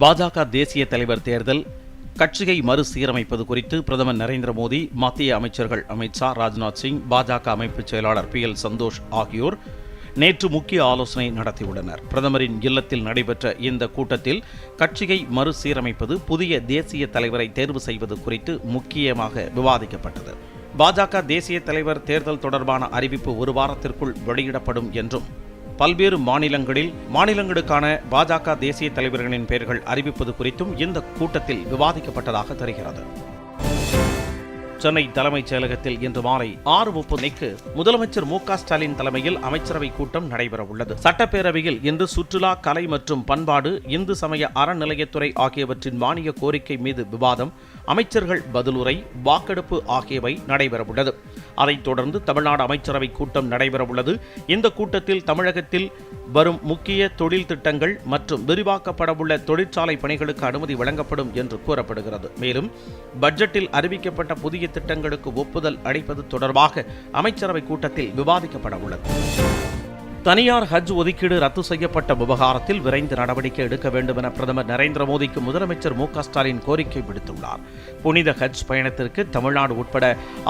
பாஜக தேசிய தலைவர் தேர்தல் கட்சியை மறுசீரமைப்பது குறித்து பிரதமர் நரேந்திர மோடி மத்திய அமைச்சர்கள் அமித் ஷா ராஜ்நாத் சிங் பாஜக அமைப்பு செயலாளர் பி எல் சந்தோஷ் ஆகியோர் நேற்று முக்கிய ஆலோசனை நடத்தியுள்ளனர். பிரதமரின் இல்லத்தில் நடைபெற்ற இந்த கூட்டத்தில் கட்சியை மறுசீரமைப்பது புதிய தேசிய தலைவரை தேர்வு செய்வது குறித்து முக்கியமாக விவாதிக்கப்பட்டது. பாஜக தேசிய தலைவர் தேர்தல் தொடர்பான அறிவிப்பு ஒரு வாரத்திற்குள் வெளியிடப்படும் என்றும் பல்வேறு மாநிலங்களில் மாநிலங்களுக்கான பாஜக தேசிய தலைவர்களின் பெயர்கள் அறிவிப்பது குறித்தும் இந்த கூட்டத்தில் விவாதிக்கப்பட்டதாக தெரிகிறது. சென்னை தலைமைச் செயலகத்தில் இன்று மாலை ஆறு முப்பதுக்கு முதலமைச்சர் மு ஸ்டாலின் தலைமையில் அமைச்சரவை கூட்டம் நடைபெறவுள்ளது. சட்டப்பேரவையில் இன்று சுற்றுலா கலை மற்றும் பண்பாடு இந்து சமய அறநிலையத்துறை ஆகியவற்றின் மானிய கோரிக்கை மீது விவாதம் அமைச்சர்கள் பதிலுரை வாக்கெடுப்பு ஆகியவை நடைபெறவுள்ளது. அதைத் தொடர்ந்து தமிழ்நாடு அமைச்சரவை கூட்டம் நடைபெறவுள்ளது. இந்த கூட்டத்தில் தமிழகத்தில் வரும் முக்கிய தொழில் திட்டங்கள் மற்றும் விரிவாக்கப்படவுள்ள தொழிற்சாலை பணிகளுக்கு அனுமதி வழங்கப்படும் என்று கூறப்படுகிறது. மேலும் பட்ஜெட்டில் அறிவிக்கப்பட்ட புதிய திட்டங்களுக்கு ஒப்புதல் அளிப்பது தொடர்பாக அமைச்சரவை கூட்டத்தில் விவாதிக்கப்பட உள்ளது தனியார் ஹஜ் ஒதுக்கீடு ரத்து செய்யப்பட்ட விவகாரத்தில் விரைந்து நடவடிக்கை எடுக்க வேண்டும் என பிரதமர் நரேந்திர மோடிக்கு முதலமைச்சர் மு ஸ்டாலின் கோரிக்கை விடுத்துள்ளார். புனித ஹஜ் பயணத்திற்கு தமிழ்நாடு உட்பட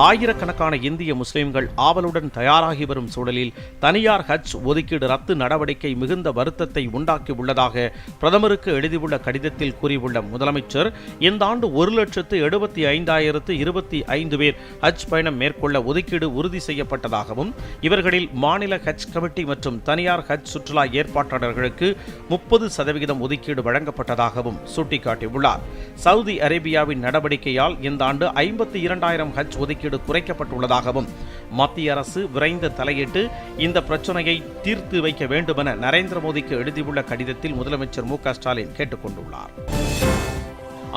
ஆயிரக்கணக்கான இந்திய முஸ்லிம்கள் ஆவலுடன் தயாராகி வரும் சூழலில் தனியார் ஹஜ் ஒதுக்கீடு ரத்து நடவடிக்கை மிகுந்த வருத்தத்தை உண்டாக்கி உள்ளதாக பிரதமருக்கு எழுதியுள்ள கடிதத்தில் கூறியுள்ள முதலமைச்சர் இந்த ஆண்டு ஒரு லட்சத்து எழுபத்தி ஐந்தாயிரத்து இருபத்தி ஐந்து பேர் ஹஜ் பயணம் மேற்கொள்ள ஒதுக்கீடு உறுதி செய்யப்பட்டதாகவும் இவர்களில் மாநில ஹஜ் கமிட்டி மற்றும் தனியார் ஹஜ் சுற்றுலா ஏற்பாட்டாளர்களுக்கு முப்பது சதவிகிதம் ஒதுக்கீடு வழங்கப்பட்டதாகவும் சுட்டிக்காட்டியுள்ளார். சவுதி அரேபியாவின் நடவடிக்கையால் இந்த ஆண்டு ஐம்பத்தி இரண்டாயிரம் ஹஜ் ஒதுக்கீடு குறைக்கப்பட்டுள்ளதாகவும் மத்திய அரசு விரைந்து தலையிட்டு இந்த பிரச்சனையை தீர்த்து வைக்க வேண்டுமென நரேந்திர மோடிக்கு எழுதியுள்ள கடிதத்தில் முதலமைச்சர் மு க ஸ்டாலின் கேட்டுக்கொண்டுள்ளார். கொண்டுள்ளார்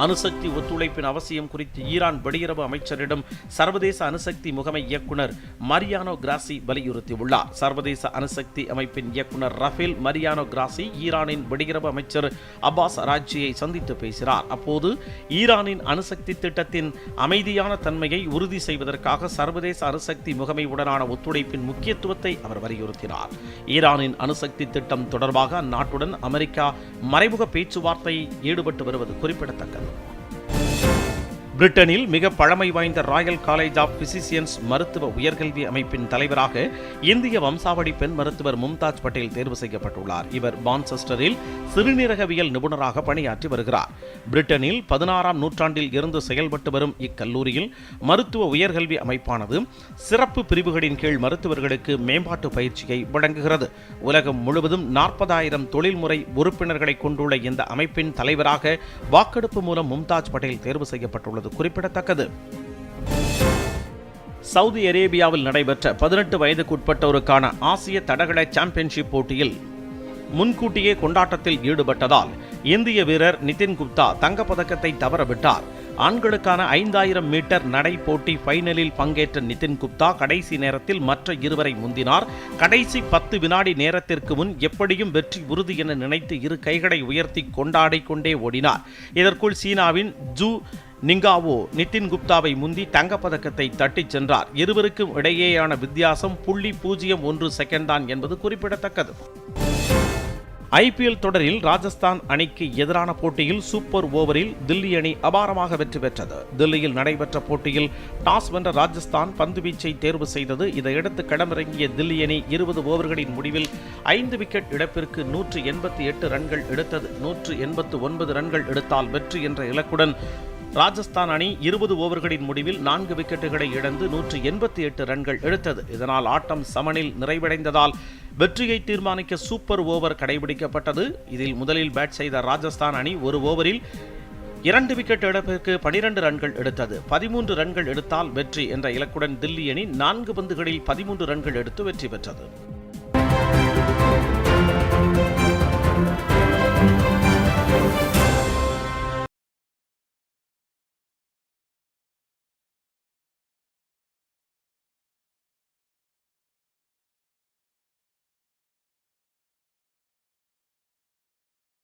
அணுசக்தி ஒத்துழைப்பின் அவசியம் குறித்து ஈரான் வெளியுறவு அமைச்சரிடம் சர்வதேச அணுசக்தி முகமை இயக்குனர் மரியானோ கிராசி வலியுறுத்தியுள்ளார். சர்வதேச அணுசக்தி அமைப்பின் இயக்குனர் ரஃபேல் மரியானோ கிராசி ஈரானின் வெளியுறவு அமைச்சர் அப்பாஸ் ராஜியை சந்தித்து பேசினார். அப்போது ஈரானின் அணுசக்தி திட்டத்தின் அமைதியான தன்மையை உறுதி செய்வதற்காக சர்வதேச அணுசக்தி முகமையுடனான ஒத்துழைப்பின் முக்கியத்துவத்தை அவர் வலியுறுத்தினார். ஈரானின் அணுசக்தி திட்டம் தொடர்பாக அந்நாட்டுடன் அமெரிக்கா மறைமுக பேச்சுவார்த்தையில் ஈடுபட்டு வருவது குறிப்பிடத்தக்கது. பிரிட்டனில் மிக பழமை வாய்ந்த ராயல் காலேஜ் ஆஃப் பிசிசியன்ஸ் மருத்துவ உயர்கல்வி அமைப்பின் தலைவராக இந்திய வம்சாவளி பெண் மருத்துவர் மும்தாஜ் பட்டேல் தேர்வு செய்யப்பட்டுள்ளார். இவர் பான்செஸ்டரில் சிறுநீரகவியல் நிபுணராக பணியாற்றி வருகிறார். பிரிட்டனில் பதினாறாம் நூற்றாண்டில் இருந்து செயல்பட்டு வரும் இக்கல்லூரியில் மருத்துவ உயர்கல்வி அமைப்பானது சிறப்பு பிரிவுகளின் கீழ் மருத்துவர்களுக்கு மேம்பாட்டு பயிற்சியை வழங்குகிறது. உலகம் முழுவதும் நாற்பதாயிரம் தொழில்முறை உறுப்பினர்களை கொண்டுள்ள இந்த அமைப்பின் தலைவராக வாக்கெடுப்பு மூலம் மும்தாஜ் பட்டேல் தேர்வு செய்யப்பட்டுள்ளது. என்பது குறிப்பிடத்தக்கது. சவுதி அரேபியாவில் நடைபெற்ற பதினெட்டு வயதுக்குட்பட்டோருக்கான ஆசிய தடகள சாம்பியன்ஷிப் போட்டியில் முன்கூட்டியே கொண்டாட்டத்தில் ஈடுபட்டதால் இந்திய வீரர் நிதின் குப்தா தங்கப்பதக்கத்தை தவறவிட்டார். ஆண்களுக்கான ஐந்தாயிரம் மீட்டர் நடை போட்டி ஃபைனலில் பங்கேற்ற நிதின் குப்தா கடைசி நேரத்தில் மற்ற இருவரை முந்தினார். கடைசி பத்து வினாடி நேரத்திற்கு முன் எப்படியும் வெற்றி உறுதி என நினைத்து இரு கைகளை உயர்த்தி கொண்டாடிக் கொண்டே ஓடினார். இதற்குள் சீனாவின் ஜூ நிங்காவோ நிதின் குப்தாவை முந்தி தங்கப்பதக்கத்தை தட்டிச் சென்றார். இருவருக்கும் இடையேயான வித்தியாசம் புள்ளி பூஜ்ஜியம் ஒன்று செகண்ட் தான் என்பது குறிப்பிடத்தக்கது. ஐபிஎல் தொடரில் ராஜஸ்தான் அணிக்கு எதிரான போட்டியில் சூப்பர் ஓவரில் தில்லி அணி அபாரமாக வெற்றி பெற்றது. தில்லியில் நடைபெற்ற போட்டியில் டாஸ் வென்ற ராஜஸ்தான் பந்துவீச்சை தேர்வு செய்தது. இதையடுத்து களமிறங்கிய தில்லி அணி இருபது ஓவர்களின் முடிவில் ஐந்து விக்கெட் இழப்பிற்கு நூற்று எண்பத்தி எட்டு ரன்கள் எடுத்தது. நூற்று எண்பத்து ஒன்பது ரன்கள் எடுத்தால் வெற்றி என்ற இலக்குடன் ராஜஸ்தான் அணி இருபது ஓவர்களின் முடிவில் நான்கு விக்கெட்டுகளை இழந்து நூற்று எண்பத்தி எட்டு ரன்கள் எடுத்தது. இதனால் ஆட்டம் சமனில் நிறைவடைந்ததால் வெற்றியை தீர்மானிக்க சூப்பர் ஓவர் கடைபிடிக்கப்பட்டது. இதில் முதலில் பேட் செய்த ராஜஸ்தான் அணி ஒரு ஓவரில் இரண்டு விக்கெட் இழப்பிற்கு பனிரெண்டு ரன்கள் எடுத்தது. பதிமூன்று ரன்கள் எடுத்தால் வெற்றி என்ற இலக்குடன் தில்லி அணி நான்கு பந்துகளில் பதிமூன்று ரன்கள் எடுத்து வெற்றி பெற்றது.